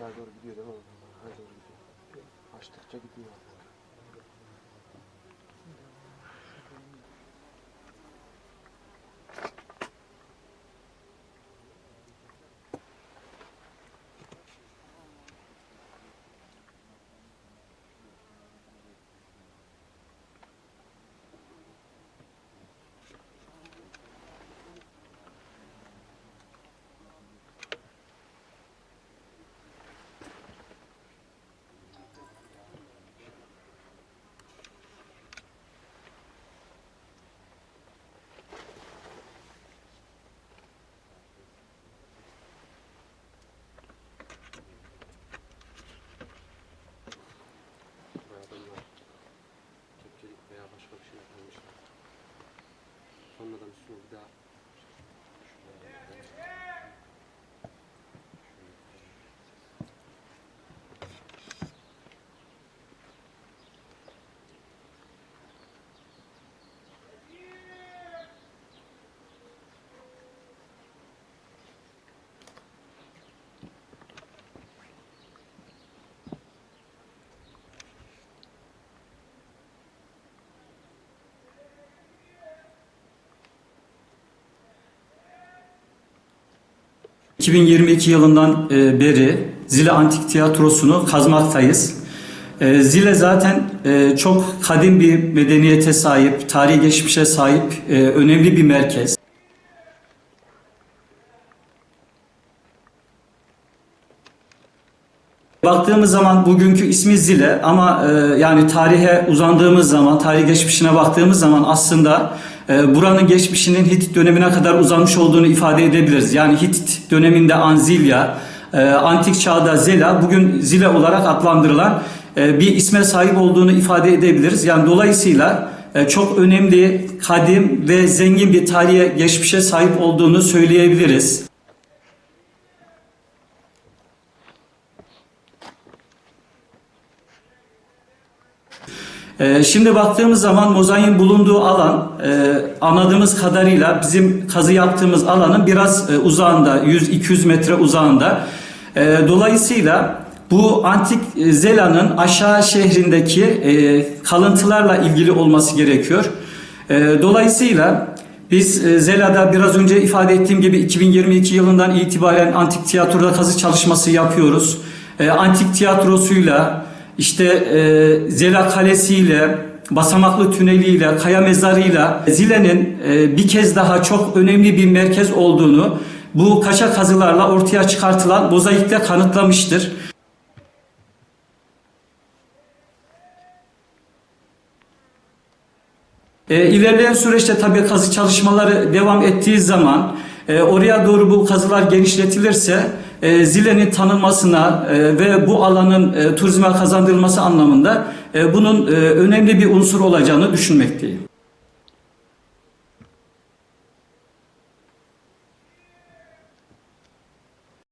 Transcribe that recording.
Aşağı doğru gidiyor değil mi? Aşağı doğru gidiyor. Açtıkça gidiyor. sul da 2022 yılından e, beri Zile Antik Tiyatrosu'nu kazmaktayız. E, Zile zaten e, çok kadim bir medeniyete sahip, tarihi geçmişe sahip önemli bir merkez. Baktığımız zaman bugünkü ismi Zile ama yani tarihe uzandığımız zaman, tarih geçmişine baktığımız zaman aslında buranın geçmişinin Hitit dönemine kadar uzanmış olduğunu ifade edebiliriz. Yani Hitit döneminde Anzilya, e, antik çağda Zela, bugün Zile olarak adlandırılan e, bir isme sahip olduğunu ifade edebiliriz. Yani dolayısıyla e, çok önemli, kadim ve zengin bir tarihe geçmişe sahip olduğunu söyleyebiliriz. Ee, Şimdi baktığımız zaman mozaiğin bulunduğu alan e, anladığımız kadarıyla bizim kazı yaptığımız alanın biraz e, uzağında 100-200 metre uzağında. E, Dolayısıyla bu antik Zela'nın aşağı şehrindeki kalıntılarla ilgili olması gerekiyor. Dolayısıyla biz Zela'da biraz önce ifade ettiğim gibi 2022 yılından itibaren antik tiyatroda kazı çalışması yapıyoruz. Antik tiyatrosuyla işte e, Zela Kalesi'yle, Basamaklı Tüneli'yle, Kaya Mezarı'yla Zile'nin e, bir kez daha çok önemli bir merkez olduğunu bu kaçak kazılarla ortaya çıkartılan mozaikle kanıtlamıştır. E, ilerleyen süreçte tabii kazı çalışmaları devam ettiği zaman e, oraya doğru bu kazılar genişletilirse e, Zile'nin tanınmasına e, ve bu alanın e, turizme kazandırılması anlamında e, bunun önemli bir unsur olacağını düşünmekteyim.